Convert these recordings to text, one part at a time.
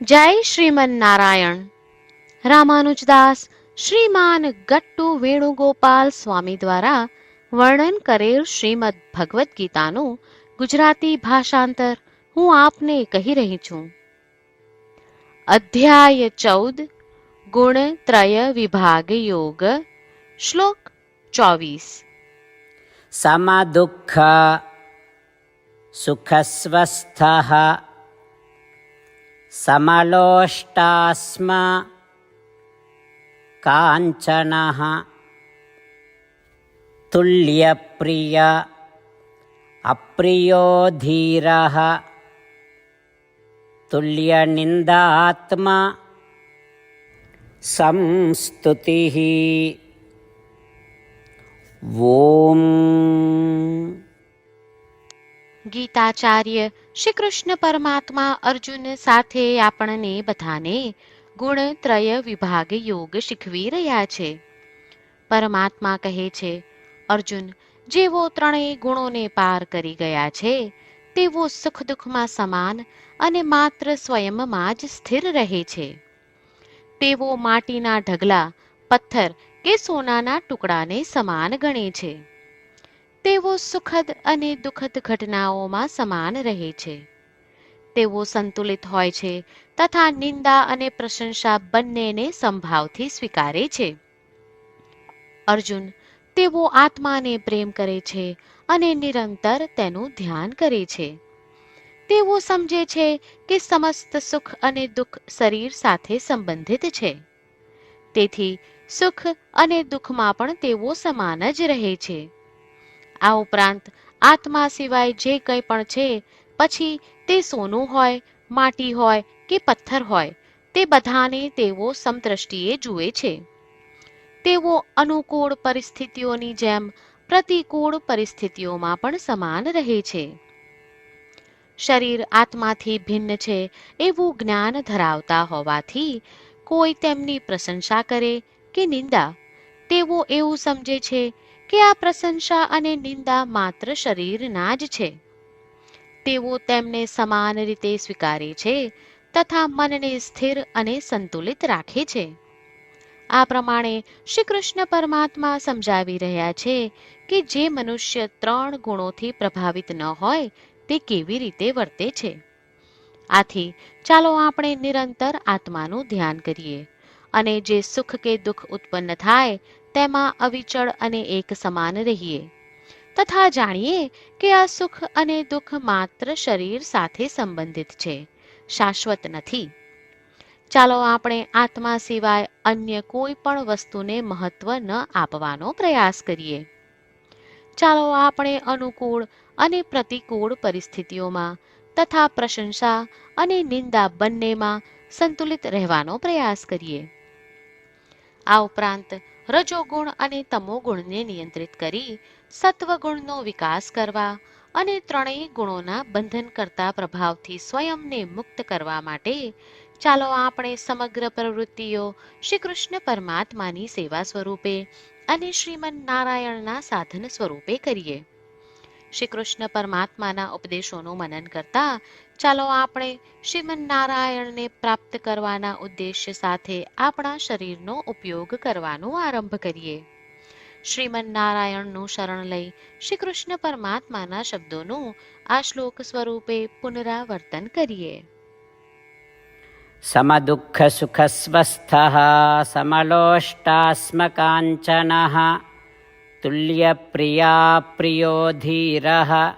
જય શ્રીમન નારાયણ રામાનુજદાસ શ્રીમાન ગટ્ટુ વેણુગોપાલ સ્વામી દ્વારા વર્ણન કરેલ શ્રીમદ ભગવદ્ ગીતાનું ગુજરાતી ભાષાંતર હું આપને કહી રહી છું. અધ્યાય ચૌદ, ગુણ ત્રય વિભાગ યોગ, શ્લોક ચોવીસ. સમા દુઃખ, સુખ સ્વસ્થ समलोष्टास्म काञ्चनः तुल्यप्रिय अप्रियो धीरः तुल्यनिन्दात्मा संस्तुतिः। ॐ गीताचार्य શ્રી કૃષ્ણ પરમાત્મા અર્જુન સાથે આપણને બધાને ગુણત્રય વિભાગ યોગ શીખવી રહ્યા છે. પરમાત્મા કહે છે, અર્જુન, જેવો ત્રણેય ગુણોને પાર કરી ગયા છે, તેવો સુખ દુઃખમાં સમાન અને માત્ર સ્વયંમાં જ સ્થિર રહે છે. તેવો માટીના ઢગલા, પથ્થર કે સોનાના ટુકડાને સમાન ગણે છે. તેઓ સુખદ અને દુઃખદ ઘટનાઓમાં સમાન રહે છે. તેઓ સંતુલિત હોય છે તથા નિંદા અને પ્રશંસા બંનેને સંભાવથી સ્વીકારે છે. અર્જુન, તેઓ આત્માને પ્રેમ કરે છે અને નિરંતર તેનું ધ્યાન કરે છે. તેઓ સમજે છે કે સમસ્ત સુખ અને દુઃખ શરીર સાથે સંબંધિત છે. તેથી સુખ અને દુઃખમાં પણ તેઓ સમાન જ રહે છે. આ ઉપરાંત આત્મા સિવાય જે કંઈ પણ છે, પછી તે સોનું હોય, માટી હોય કે પથ્થર હોય, તે બધાને તેઓ સમદ્રષ્ટિએ જુએ છે. તેઓ અનુકૂળ પરિસ્થિતિઓની જેમ પ્રતિકૂળ પરિસ્થિતિઓમાં પણ સમાન રહે છે. શરીર આત્માથી ભિન્ન છે એવું જ્ઞાન ધરાવતા હોવાથી કોઈ તેમની પ્રશંસા કરે કે નિંદા, તેઓ એવું સમજે છે કે આ પ્રશંસા અને નિંદા માત્ર શરીરના જ છે? તેઓ તેમને સમાન રીતે સ્વીકારે છે તથા મનને સ્થિર અને સંતુલિત રાખે છે. આ પ્રમાણે શ્રી કૃષ્ણ પરમાત્મા સમજાવી રહ્યા છે કે જે મનુષ્ય ત્રણ ગુણોથી પ્રભાવિત ન હોય, તે કેવી રીતે વર્તે છે? આથી ચાલો આપણે નિરંતર આત્માનું ધ્યાન કરીએ અને જે સુખ કે દુઃખ ઉત્પન્ન થાય તેમાં અવિચળ અને એક સમાન રહીએ. તથા જાણીએ કે આ સુખ અને દુઃખ માત્ર શરીર સાથે સંબંધિત છે. શાશ્વત નથી. ચાલો આપણે આત્મા સિવાય અન્ય કોઈ પણ વસ્તુને મહત્વ ન આપવાનો પ્રયાસ કરીએ. ચાલો આપણે અનુકૂળ અને પ્રતિકૂળ પરિસ્થિતિઓમાં તથા પ્રશંસા અને નિંદા બંનેમાં સંતુલિત રહેવાનો પ્રયાસ કરીએ. આ ઉપરાંત રજોગુણ અને તમોગુણને નિયંત્રિત કરી સત્વગુણનો વિકાસ કરવા અને ત્રણેય ગુણોના બંધન કરતા પ્રભાવથી સ્વયંને મુક્ત કરવા માટે ચાલો આપણે સમગ્ર પ્રવૃત્તિઓ શ્રી કૃષ્ણ પરમાત્માની સેવા સ્વરૂપે અને શ્રીમન નારાયણના સાધન સ્વરૂપે કરીએ. શ્રી કૃષ્ણ પરમાત્માના ઉપદેશોનું મનન કરતા ચાલો આપણે શ્રીમન નારાયણને પ્રાપ્ત કરવાના ઉદ્દેશ્ય સાથે આપણા શરીરનો ઉપયોગ કરવાનો આરંભ કરીએ. શ્રીમન નારાયણનું શરણ લઈ શ્રી કૃષ્ણ પરમાત્માના શબ્દોનું આ શ્લોક સ્વરૂપે પુનરાવર્તન કરીએ. સમદુઃખ સુખ સ્વસ્થ સમલોષ્ટાસ્મકાંચન તુલ્ય પ્રિયા પ્રિયો ધીરઃ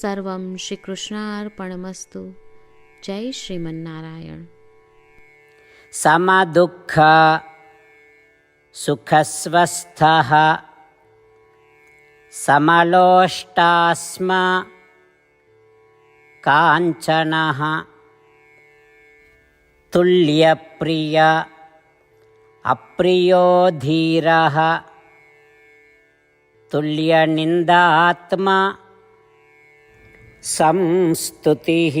सर्वं श्रीकृष्णार्पणमस्तु। जय श्रीमन्नारायण। समदुःख सुखस्वस्थः समलोष्टास्म काञ्चनः तुल्यप्रिय अप्रियो धीरः तुल्यनिन्दात्मा संस्तुतिः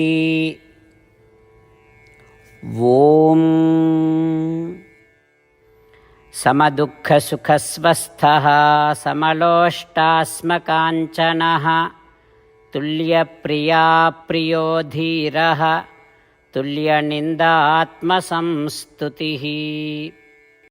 ॐ समदुःखसुखस्वस्थः समलोष्टास्मकाञ्चनः तुल्यप्रिया प्रियो धीरः तुल्यनिन्दात्मसंस्तुतिः